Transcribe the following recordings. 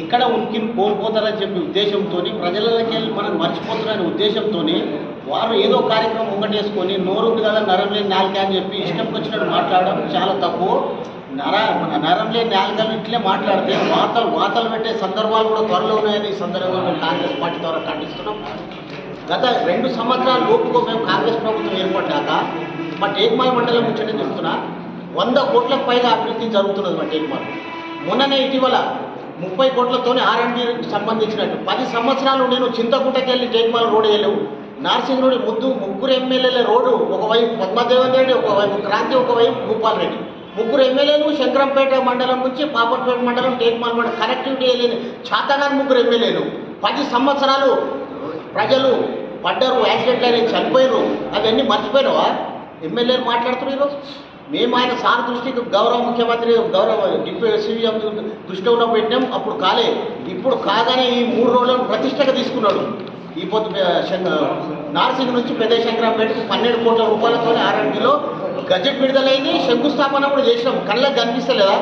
ఎక్కడ ఉనికి కోల్పోతారని చెప్పి ఉద్దేశంతో ప్రజలకి వెళ్ళి మనం మర్చిపోతున్నారనే ఉద్దేశంతో వారు ఏదో కార్యక్రమం ఒకటేసుకొని నోరుంది కదా నరం లేని నాలుక అని చెప్పి ఇష్టంకి వచ్చినట్టు మాట్లాడడం చాలా తప్పు. నర మన నరం లేని నాలుకలు ఇట్లే మాట్లాడితే వాతలు వాతలు పెట్టే సందర్భాలు కూడా త్వరలో ఉన్నాయని సందర్భంగా కాంగ్రెస్ పార్టీ ద్వారా ఖండిస్తున్నాం. గత రెండు సంవత్సరాల లోపుగా మేము కాంగ్రెస్ ప్రభుత్వం ఏర్పడ్డాక మా టేక్మాల్ మండలం ముచ్చట చెప్తున్నా వంద కోట్లకు పైగా అభివృద్ధి జరుగుతున్నది మా టేక్మాల్. మొన్ననే ఇటీవల ముప్పై కోట్లతోనే ఆర్ఎండ్బికి సంబంధించినట్టు. పది సంవత్సరాలు నేను చింతకుంటకెళ్ళి వెళ్ళి రోడ్ వెళ్ళావు. నార్సింగ్ ముద్దు ముగ్గురు ఎమ్మెల్యేల రోడ్డు ఒకవైపు పద్మదేవన్ రెడ్డి ఒకవైపు క్రాంతి ఒకవైపు భూపాల్ రెడ్డి ముగ్గురు ఎమ్మెల్యేలు శంకరంపేట మండలం నుంచి పాపర్పేట మండలం టేక్మాల్ మండలం కనెక్టివిటీ లేని చాతగాని ముగ్గురు ఎమ్మెల్యేలు. పది సంవత్సరాలు ప్రజలు పడ్డారు యాక్సిడెంట్లు అనేది చనిపోయారు అవన్నీ మర్చిపోయినవా? ఎమ్మెల్యేలు మాట్లాడుతున్నారు ఈరోజు. మేము ఆయన సార్ దృష్టికి గౌరవ ముఖ్యమంత్రి గౌరవ డిప్యూటీ సీఎం దృష్టిలో ఉన్న పెట్టినాం అప్పుడు కాలే. ఇప్పుడు కాగానే ఈ మూడు రోజులను ప్రతిష్టగా తీసుకున్నాడు. ఈ పొద్దు నార్సింగ్ నుంచి పెద్ద శంకరంపేటకు పన్నెండు కోట్ల రూపాయలతో ఆర్ఎండ్లో గజెట్ విడుదలైంది శంకుస్థాపన కూడా చేసినాం. కళ్ళకి కనిపిస్తలేదా?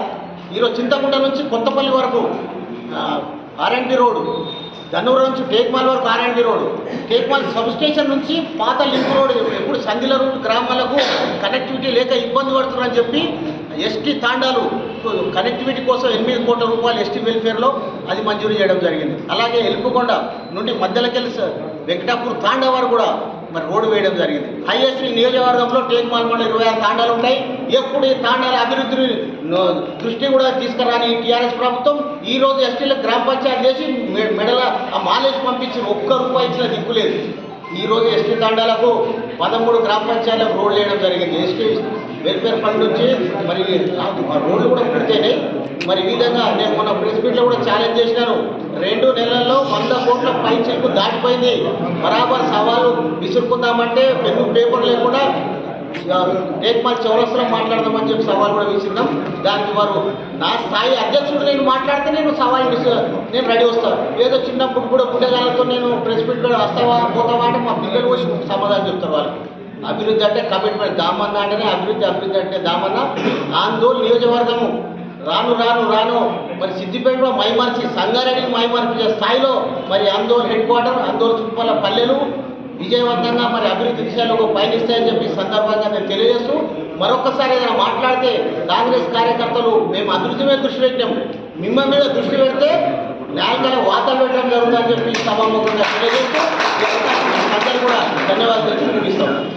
ఈరోజు చింతకుంట నుంచి కొత్తపల్లి వరకు ఆర్ఎండ్బి రోడ్డు గన్నూరు నుంచి టేక్మల్ వరకు ఆర్ఎండ్బి రోడ్డు టేక్మాల్ సబ్ స్టేషన్ నుంచి పాత లింక్ రోడ్. ఎప్పుడు సంధిల రోడ్డు గ్రామాలకు కనెక్టివిటీ లేక ఇబ్బంది పడుతున్నారని చెప్పి ఎస్టీ తాండాలు కనెక్టివిటీ కోసం ఎనిమిది కోట్ల రూపాయలు ఎస్టీ వెల్ఫేర్లో అది మంజూరు చేయడం జరిగింది. అలాగే ఎలుపుకొండ నుండి మధ్యలోకెళ్ళి వెంకటాపూర్ తాండా వరకు కూడా మరి రోడ్డు వేయడం జరిగింది. హైయెస్ట్ నియోజకవర్గంలో టేక్ మాల్మండ ఇరవై ఆరు తాండాలు ఉంటాయి. ఎప్పుడు ఈ తాండాల అభివృద్ధిని దృష్టి కూడా తీసుకురాని టీఆర్ఎస్ ప్రభుత్వం ఈ రోజు ఎస్టీలకు గ్రామ పంచాయతీ చేసి మెడల ఆ మాలేజ్ పంపించిన ఒక్క రూపాయి ఇచ్చిన దిక్కులేదు ఈ రోజు ఎస్టీ తాండాలకు పదమూడు గ్రామ పంచాయతీలకు రోడ్లు వేయడం జరిగింది. ఎస్టీ వెల్ఫేర్ ఫండ్ నుంచి మరి రోడ్లు కూడా పెడితేనే మరి ఈ విధంగా నేను మొన్న ప్రెస్ మీట్లో కూడా ఛాలెంజ్ చేసినాను. రెండు నెలల్లో వంద కోట్ల పై చెక్కు దాటిపోయింది. బరాబర్ సవాలు విసురుకుందామంటే పెన్ను పేపర్ లేకుండా టేక్మాల్ చౌరస్లో మాట్లాడదామని చెప్పి సవాల్ కూడా విసిరినాం దానికి వారు నా స్థాయి అధ్యక్షుడు నేను మాట్లాడితే నేను సవాల్ నేను రెడీ వస్తాను ఏదో చిన్నప్పుడు కూడా గుండెగాలతో నేను ప్రెస్ మీట్ కూడా వస్తావా పోతావా అంటే మా పిల్లలు వచ్చి సమాధానం చెప్తారు వాళ్ళకి. అభివృద్ధి అంటే కమిట్మెంట్ దామన్న అంటేనే అభివృద్ధి అభివృద్ధి అంటే దామన్న. ఆందోళన నియోజకవర్గము. రాను రాను రాను. మరి సిద్దిపేటలో మైమార్చి సంగారెడ్డిని మైమార్చి స్థాయిలో మరి ఆందోళన హెడ్ క్వార్టర్ ఆందోళన చుట్టుపక్కల పల్లెలు విజయవంతంగా మరి అభివృద్ధి దిశలో పయనిస్తాయని చెప్పి సందర్భంగా నేను తెలియజేస్తూ మరొకసారి ఏదైనా మాట్లాడితే కాంగ్రెస్ కార్యకర్తలు మేము అభివృద్ధి మీద దృష్టి పెట్టాం మిమ్మ మీద దృష్టి పెడితే న్యాయంగా వార్తలు పెట్టడం జరుగుతుందని చెప్పి సభాముఖంగా తెలియజేస్తూ అందరూ కూడా ధన్యవాదాలు తెలుసుకుంటూ